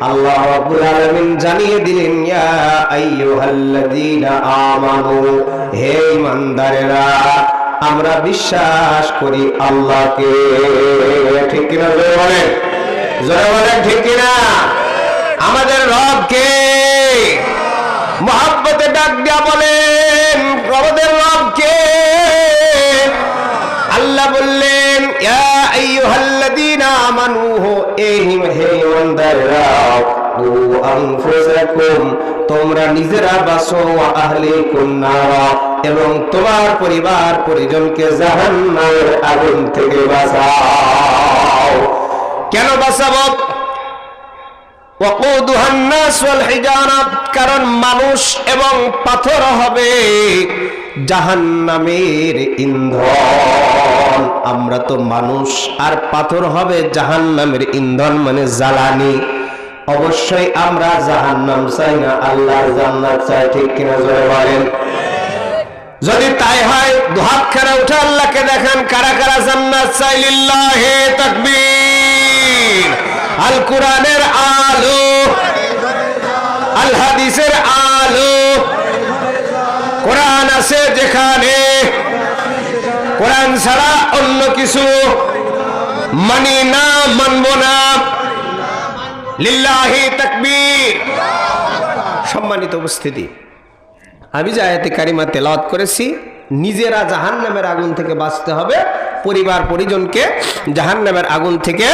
আল্লাহ রাব্বুল আলামিন জানিয়ে দিলেন, ইয়া আইয়ুহাল্লাযীনা আমানু, হে ইমানদারেরা আমরা বিশ্বাস করি আল্লাহকে। ঠিক কিনা জোরে বলেন? জোরে বলেন, ঠিক কিনা? আমাদের রবকে মহাব্বতে ডাক দিয়া বলেন আমাদের রবকে। আল্লাহ বললেন, ইয়া আইয়ুহাল্লাযীনা এহিম হে তোমরা নিজেরা বাসো আহলে কন্যারা এবং তোমার পরিবার পরিজনকে জাহান্নামের আগুন থেকে বাঁচাও। কেন বাঁচাবো? কারণ মানুষ এবং পাথর হবে জাহান্নামের ইন্ধন। আমরা তো মানুষ আর পাথর হবে জাহান্নামের ইন্ধন মানে জ্বালানি। অবশ্যই আমরা জাহান্নাম চাই না জান্নাত চাই ঠিক কিনা জোরে বলেন? যদি তাই হয়, দুহাত খানা উঠে আল্লাহকে দেখেন, কারা কারা জান্নাত চাই লিল্লাহে তাকবীর। আল কোরআনের আলো আল হাদিসের আলো। কোরআন আছে যেখানে, কোরআন ছাড়া অন্য কিছু মানি না, মানব না। লিল্লাহি তাকবীর। সম্মানিত উপস্থিতি, আমি যে আয়াতে কারিমা তেলাওয়াত করেছি, নিজেরা জাহান্নামের আগুন থেকে বাঁচতে হবে পরিবার পরিজনকে জাহান্নামের আগুন থেকে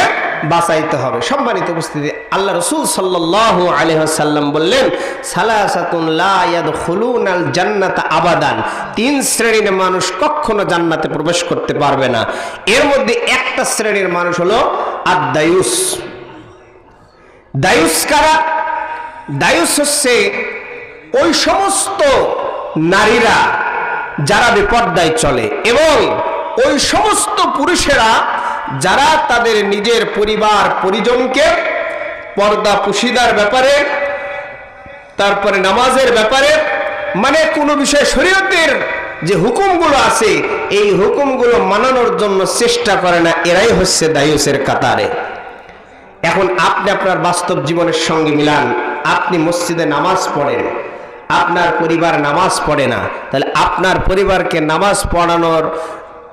বাঁচাইতে হবে। সম্মানিত উপস্থিতি, আল্লাহ রসুল সাল্লাহ আলহাসাল্লাম বললেন, সালাসাতুন লা ইয়াদখুলুনাল জান্নাতা আবাদান। তিন শ্রেণির মানুষ কখনো জান্নাতে প্রবেশ করতে পারবে না। এর মধ্যে একটা শ্রেণির মানুষ হলো আদায়ুস দায়ুস কারা? দায়ুস হচ্ছে ওই সমস্ত নারীরা যারা বিপর্দায় চলে এবং ওই সমস্ত পুরুষেরা যারা তাদের নিজের পরিবার, পরিজনকে পর্দা পুশিদার ব্যাপারে, তারপরে নামাজের ব্যাপারে মানে কোনো বিষয়ে শরীয়তের যে হুকুমগুলো আছে, এই হুকুমগুলো মানানোর জন্য চেষ্টা করে না, এরাই হচ্ছে দায়ুসের কাতারে। এখন আপনি আপনার বাস্তব জীবনের সঙ্গে মিলান। আপনি মসজিদে নামাজ পড়েন। আপনার পরিবার নামাজ পড়ে না। তাহলে আপনার পরিবারকে নামাজ পড়ানোর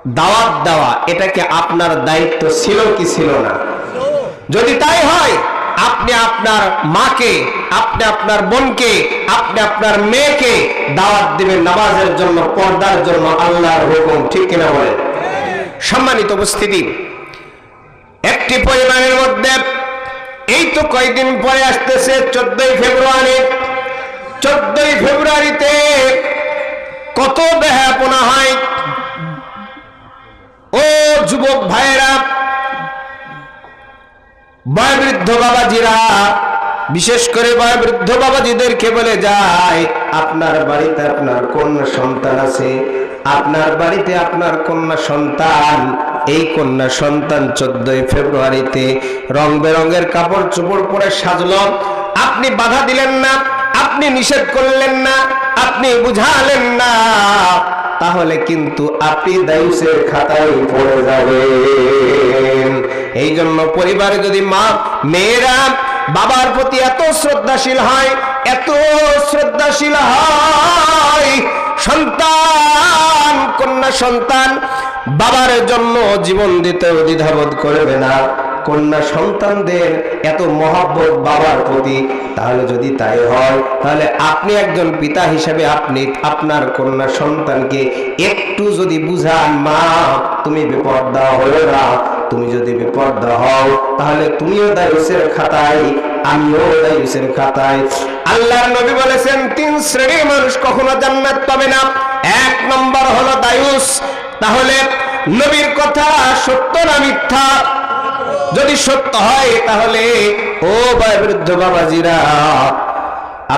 দাওয়াত দেওয়া এটাকে আপনার দায়িত্ব ছিল কি ছিল না? যদি তাই হয়, আপনি আপনার মাকে, আপনি আপনার বোনকে, আপনি আপনার মেয়েকে দাওয়াত দিবেন নামাজের জন্য, পর্দার জন্য, আল্লাহর হুকুম, ঠিক কিনা বলেন? সম্মানিত উপস্থিতি, একটি পরিবারের মধ্যে এই তো কয়েকদিন পরে আসতেছে, চোদ্দই ফেব্রুয়ারি। চোদ্দই ফেব্রুয়ারিতে কত বেহাপনা হয় যুবক ভাইয়েরা, বয়বৃদ্ধ বাবাজিরা, বিশেষ করে বয়বৃদ্ধ বাবাজিদেরকে বলে যায়, আপনার বাড়িতে আপনার কন্যা সন্তান আছে, আপনার বাড়িতে আপনার কন্যা সন্তান, এই কন্যা সন্তান চোদ্দই ফেব্রুয়ারিতে রং বেরঙের কাপড় চোপড় পরে সাজল, আপনি বাধা দিলেন না, আপনি নিষেধ করলেন না আপনি বুঝালেন না, তাহলে কিন্তু আপনি দায়ুসের খাতায় পড়ে যাবেন। এই জন্য পরিবারে যদি মা, মেয়েরা বাবার প্রতি এত শ্রদ্ধাশীল হয়, এত শ্রদ্ধাশীল হয়, সন্তান, কন্যা সন্তান, বাবার জন্য জীবন দিতে দ্বিধাবোধ করবে না। কন্যা সন্তানদের এত মহাব্বত বাবার প্রতি, তাহলে যদি তাই হয়, তাহলে আপনি একজন পিতা হিসেবে আপনি, আপনার কন্যা সন্তানকে একটু যদি বুঝান, মা, তুমি বিপর্দা হয়ে না, তুমি যদি বিপর্দা হও, তাহলে তুমিও দায়ুসের খাতায়, আমিও দায়ুসের খাতায়। আল্লাহর নবী বলেছেন, তিন শ্রেণির মানুষ কখনো জান্নাত পাবে না। এক নম্বর হলো দায়ুস। তাহলে নবীর কথা সত্য না মিথ্যা? যদি সত্য হয়, তাহলে ও বৃদ্ধ বাবাজিরা,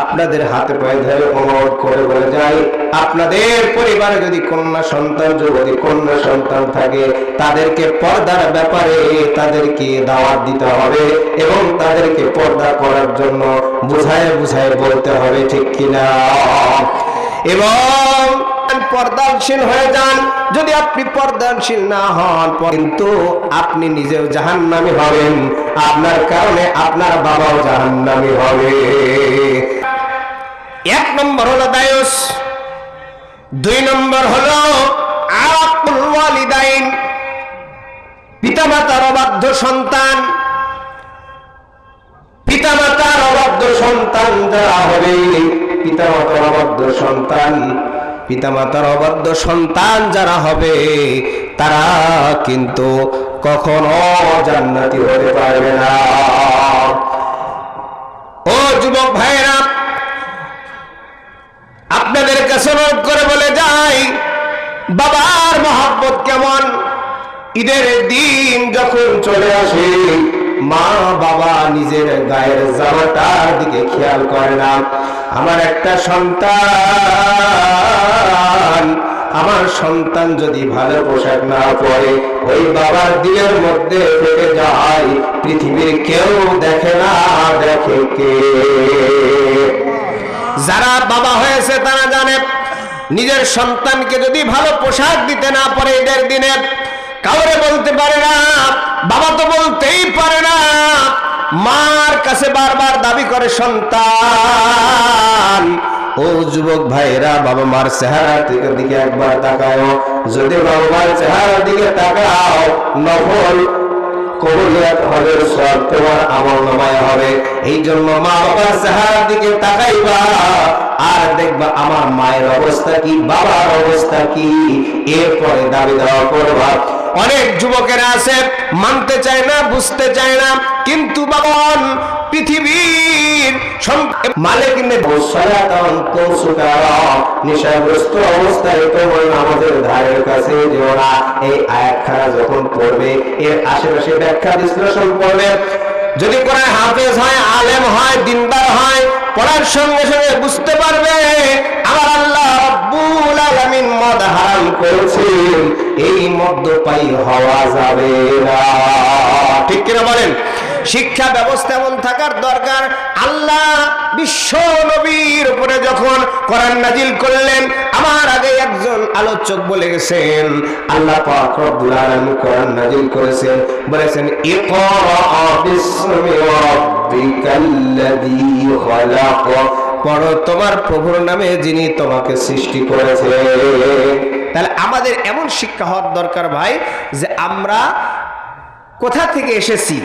আপনাদের হাতে পায়ে ধরে অনুরোধ করে বলে যাই আপনাদের পরিবারে যদি কন্যা সন্তান যদি কন্যা সন্তান থাকে, তাদেরকে পর্দার ব্যাপারে তাদেরকে দাওয়াত দিতে হবে এবং তাদেরকে পর্দা করার জন্য বুঝায় বুঝায় বলতে হবে, ঠিক কিনা? এবং পর্দানশীল হয়ে যান। যদি আপনি পর্দানশীল না হন, কিন্তু আপনি নিজেও জাহান্নামী হবেন। আপনার কারণে আপনার বাবাও জাহান্নামী হবে। এক নম্বর হলো দায়ুস, দুই নম্বর হলো ওয়ালিদাইন, পিতামাতার অবাধ্য সন্তান। পিতামাতার অবাধ্য সন্তান যারা হবে, পিতামাতার অবাধ্য সন্তান পিতামাতার অবাধ্য সন্তান যারা হবে, তারা কিন্তু কখনো জান্নাতি হতে পারবে না। ও যুবক ভাইরা আপনাদের কাছে নোট করে বলে যাই, বাবার মহাব্বত কেমন? ঈদের দিন যখন চলে আসে মা বাবা নিজের গায়ের জামাটার দিকে খেয়াল করে না। আমার একটা সন্তান, আমার সন্তান যদি ভালো পোশাক না পরে, ওই বাবার দিলের মধ্যে থেকে যায়। পৃথিবীর কেউ দেখে না, দেখে কে? যারা বাবা হয়েছে, তারা জানে, নিজের সন্তানকে যদি ভালো পোশাক দিতে না পারে এদের দিনে, কাউরে বলতে পারে না বাবা তো বলতেই পারে না, মার কাছে বারবার দাবি করে সন্তান। ও যুবক ভাইরা বাবা মার চেহারা থেকে দিকে একবার তাকাও যদি বাবা মার চেহারার দিকে তাকাও নফল আমার মায়ের অবস্থা কি, বাবার অবস্থা কি, এরপরে দাবি দেওয়া করবা। অনেক যুবকেরা আছে মানতে চায় না বুঝতে চায় না কিন্তু বাবন পৃথিবীর মালিক নেশাগ্রস্ত অবস্থায় তোমার আমাদের ধারের কাছে যেও না। এই আয়াতখানা যখন পড়বে এর আশেপাশে ব্যাখ্যা বিশ্লেষণ করবে। যদি কোরআন হাফেজ হয় আলেম হয় দিনদার হয় পড়ার সঙ্গে সঙ্গে বুঝতে পারবে আমার আল্লাহ রব্বুল আলামিন মদ হারাম করেছেন এই মদ্যপায়ী হওয়া যাবে না। ঠিক কিনা বলেন? শিক্ষা ব্যবস্থা এমন থাকার দরকার, আল্লাহ বিশ্ব নবীর উপরে যখন কোরআন নাজিল করলেন, আমার আগে একজন আলোচক বলে গেছেন, আল্লাহ পাক রব্বুল আলামিন কোরআন নাজিল করেছেন, বলেছেন, ইকরা বিসমি রাব্বিকাল্লাযী পড়ো, তোমার প্রভুর নামে যিনি তোমাকে সৃষ্টি করেছে আমাদের এমন শিক্ষা হওয়ার দরকার ভাই, যে আমরা কোথা থেকে এসেছি?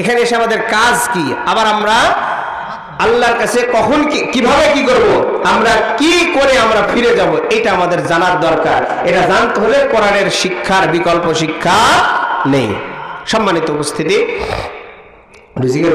এখানে এসে আমাদের কাজ কি? আবার আমরা আল্লাহর কাছে কখন কি, কীভাবে কি করব? আমরা কি করে আমরা ফিরে যাব? এটা আমাদের জানার দরকার। এটা জানতে হলে কোরআনের শিক্ষার বিকল্প শিক্ষা নেই। সম্মানিত উপস্থিতি। জিকির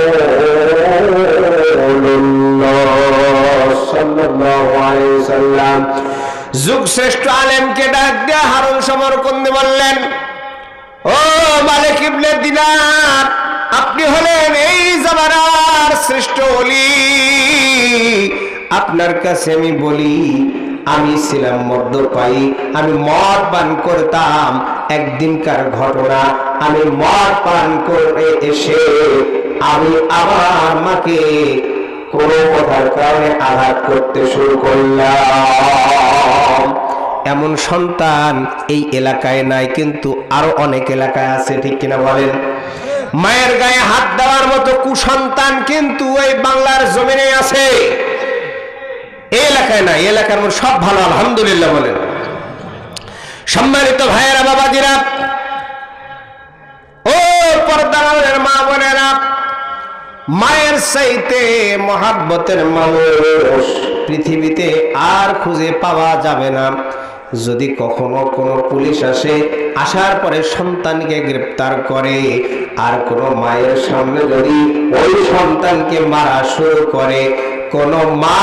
যুগ শ্রেষ্ঠ আলেমকে ডাক দিয়ে হারুন সমরকন্দি বললেন, ও মালিক ইবনে দিনার, আপনি হলেন এই জামানার শ্রেষ্ঠ অলি আপনার কাছে আমি বলি, আমি ছিলাম মদ্যপায়ী আমি মদ পান করতাম। একদিনকার ঘটনা, আমি মদ পান করে এসে আমি আমার মাকে কোনো কথার কারণে আঘাত করতে শুরু করলাম। এমন সন্তান এই এলাকায় নাই, কিন্তু আরও অনেক এলাকায় আছে, ঠিক কিনা বলেন? মায়ের গায়ে হাত দেওয়ার মতো কুসন্তান কিন্তু ওই বাংলার জমিনে আছে। এই এলাকায় না এই এলাকার মধ্যে সব ভালো, আলহামদুলিল্লাহ বলেন। সম্মানিত ভাইয়েরা, বাবাজিরা, ও পর্দারের মা বোনেরা, মায়ের চাইতে মহাব্বতের মানুষ পৃথিবীতে আর খুঁজে পাওয়া যাবে না। যদি কখনো কোনো পুলিশ আসে, আসার পরে সন্তানকে গ্রেপ্তার করে। আর কোনো মায়ের সামনে যদি ওই সন্তানকে মারা শুরু করে, কোন মা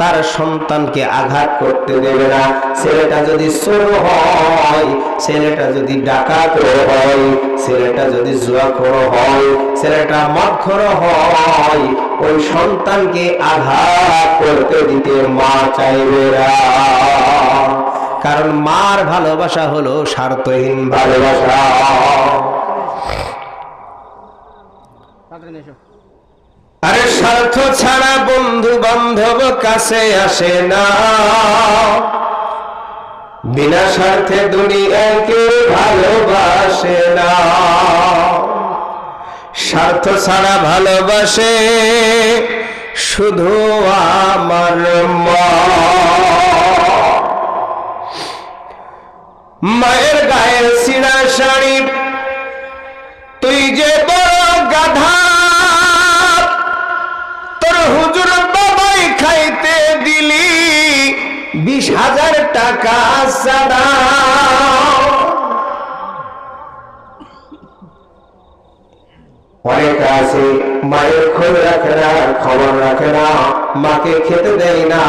তার সন্তানকে আঘাত করতে দেবে না। ছেলেটা যদি চোর হয়, ছেলেটা যদি ডাকাত হয়, ছেলেটা যদি জুয়াখোর হয়, ছেলেটা মদখোর হয়, ওই সন্তানকে আঘাত করতে দিতে মা চাইবে না। কারণ মার ভালোবাসা হলো স্বার্থহীন ভালোবাসা। আরে স্বার্থ ছাড়া বন্ধু বান্ধব কাছে আসে না। বিনা স্বার্থে দুনিয়াকে ভালোবাসে না। স্বার্থ ছাড়া ভালোবাসে শুধু আমার মা। মায়ের গায়ের সিনা শাড়ি। তুই যে বড় গাধা, তোর হুজুর বাবাই খাইতে দিলি বিশ হাজার টাকা সাদা। অনেক আছে, মায়ের খোঁজ রাখে না, খবর রাখে না, মাকে খেতে দেয় না,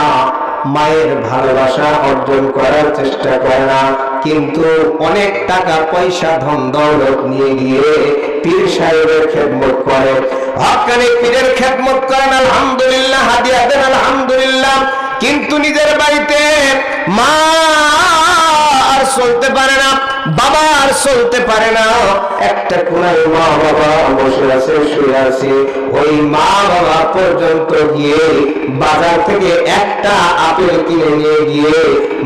মায়ের ভালোবাসা অর্জন করার চেষ্টা করে না। কিন্তু অনেক টাকা পয়সা ধন দৌলত নিয়ে গিয়ে পীর সাহেবের খেদমত করে। হকানি পীরের খেদমত করেন, আলহামদুলিল্লাহ, হাদিয়া দেন, আলহামদুলিল্লাহ। কিন্তু নিজের বাড়িতে মা চলতে পারে না, বাবা আর চলতে পারে না। একটা কোনায় মা বাবা বসে আছে, শুয়ে আছে। ওই মা বাবা পর্যন্ত গিয়ে বাজার থেকে একটা আপেল কিনে নিয়ে গিয়ে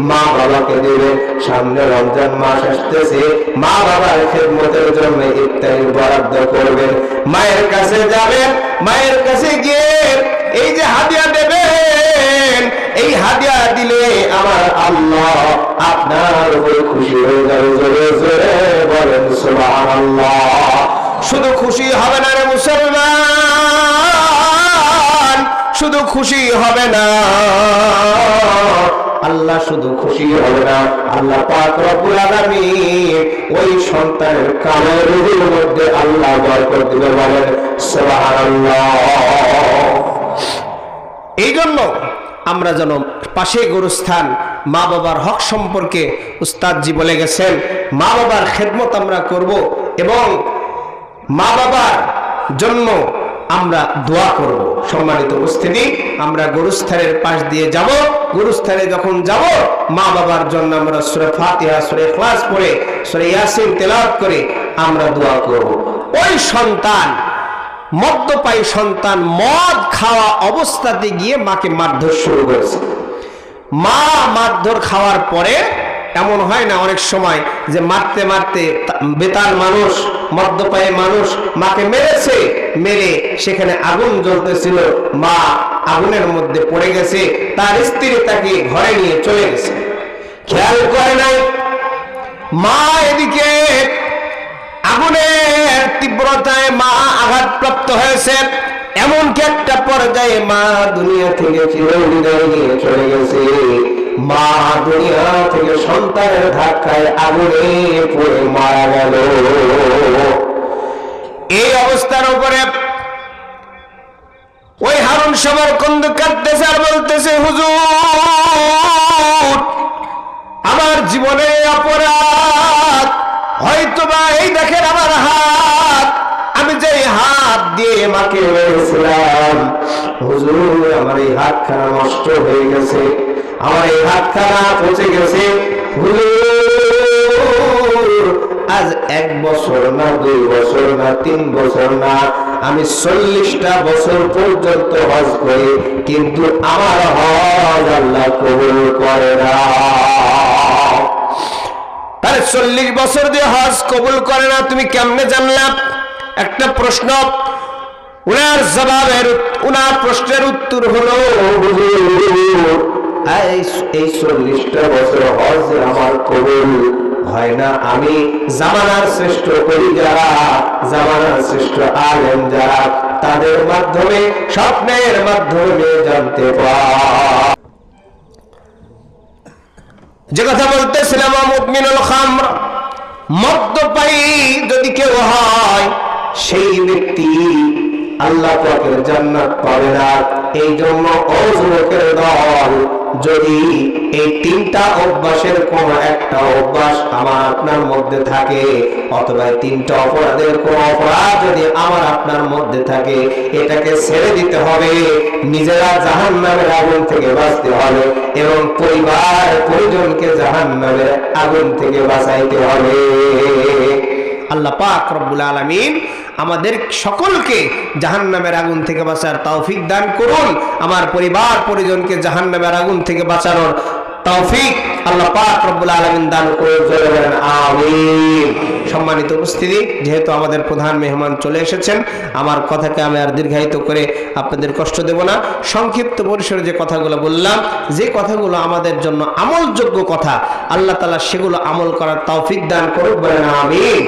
মা বাবাকে দেবে। সামনে রমজান মাস আসতেছে, মা বাবার খেদমতের জন্য ইত্যাদি বরাদ্দ করবেন। মায়ের কাছে যাবেন, মায়ের কাছে গিয়ে এই যে হাদিয়া দেবেন এই হাদিয়া দিলে আমার আল্লাহ আপনার উপরে খুশি হয়ে যাবে, জোরে জোরে বলেন শুধু খুশি হবে না রে মুসলমান, শুধু খুশি হবে না। আল্লাহ শুধু খুশি হবে না, আল্লাহ পাক রব্বুল আলামিন ওই সন্তানের কানের মধ্যে আল্লাহ বরকত দিবে বলেন সুবহানাল্লাহ। এই জন্য আমরা যেন পাশে গরুস্থান মা বাবার হক সম্পর্কে উস্তাদজি বলে গেছেন, মা বাবার খেদমত আমরা করব এবং মা বাবার জন্য আমরা দোয়া করব। সম্মানিত উপস্থিতি, আমরা গরুস্থানের পাশ দিয়ে যাব। গরুস্থানে যখন যাব, মা বাবার জন্য আমরা সুরে ফাতিহা, সুরে ক্লাস পড়ে, সুরে ইয়াসিন তেলাওয়াত করে আমরা দোয়া করব। ওই সন্তান মদ্যপায়ী সন্তান, মদ খাওয়া অবস্থাতে গিয়ে মাকে মারধর শুরু করেছে। মা মারধর খাওয়ার পরে এমন হয় না অনেক সময় যে মারতে মারতে বেতাল মানুষ মদ্যপায়ী মানুষ মাকে মেরেছে, মেরে সেখানে আগুন জ্বলতেছিল। মা আগুনের মধ্যে পড়ে গেছে, তার স্ত্রী তাকে ঘরে নিয়ে চলে গেছে। খেয়াল করে নাই? মা এদিকে আগুনের তীব্রতায় মা আঘাতপ্রাপ্ত হয়েছে। এমনকি একটা পর্যায়ে মা দুনিয়া থেকে চিরবিদায় চলে গেছে। মা দুনিয়া থেকে সন্তানের ধাক্কায় আগুনে পড়ে মারা গেল। এই অবস্থার উপরে ওই হারুন সবার কন্দ কাঁদতেছে আর বলতেছে, হুজুর, আমার জীবনে অপরাধ হয়তো বা এই দেখেন আমার হাত। আমি যে হাত দিয়ে মাকে মেরেছিলাম, হুজুর, আমার এই হাতখানা নষ্ট হয়ে গেছে। আমার এই হাতখানা পচে গেছে। আজ এক বছর না, দুই বছর না, তিন বছর না, আমি চল্লিশটা বছর পর্যন্ত হজ করি, কিন্তু আমার হজ আল্লাহ কবুল করে না। তাহলে চল্লিশ বছর দিয়ে হজ কবুল করে না, তুমি কেমনে জানলাম একটা প্রশ্ন। উনার জবাবের উনার প্রশ্নের উত্তর হলো এই এই চল্লিশটা বছর হজ আমার কবুল হয় না। আমি জামানার শ্রেষ্ঠ করি যারা, জামানার শ্রেষ্ঠ আলেম যারা, তাদের মাধ্যমে, স্বপ্নের মাধ্যমে জানতে পার। যে কথা বলতেছিলাম মুকমিনুল খামর মদ্যপায়ী যদি কেউ হয়, সেই ব্যক্তি আল্লাহ পাকের জান্নাত পাবে না। এই জন্য যুবকের দল যদি এই তিনটা অভ্যাসের কোন একটা অভ্যাস আমার আপনার মধ্যে থাকে, অথবা তিনটা অপরাধের কোন অপরাধ যদি আমার আপনার মধ্যে থাকে, এটাকে ছেড়ে দিতে হবে, নিজেরা জাহান নামের আগুন থেকে বাঁচতে হবে এবং পরিবার পরিজনকে জাহান নামের আগুন থেকে বাঁচাইতে হবে। আল্লাহ পাক রব্বুল আলামিন আমাদের সকলকে জাহান্নামের আগুন থেকে বাঁচার তৌফিক দান করুন। আমার পরিবার পরিজনকে জাহান্নামের আগুন থেকে বাঁচানোর তৌফিক আল্লাহ পাক রব্বুল আলামিন দান বলেন, আমিন। সম্মানিত উপস্থিতি, যেহেতু আমাদের প্রধান মেহমান চলে এসেছেন, আমার কথাকে আমি আর দীর্ঘায়িত করে আপনাদের কষ্ট দেব না। সংক্ষিপ্ত পরিসরে যে কথাগুলো বললাম, যে কথাগুলো আমাদের জন্য আমলযোগ্য কথা, আল্লাহ তাআলা সেগুলো আমল করার তৌফিক দান করুক, বলেন, আমিন।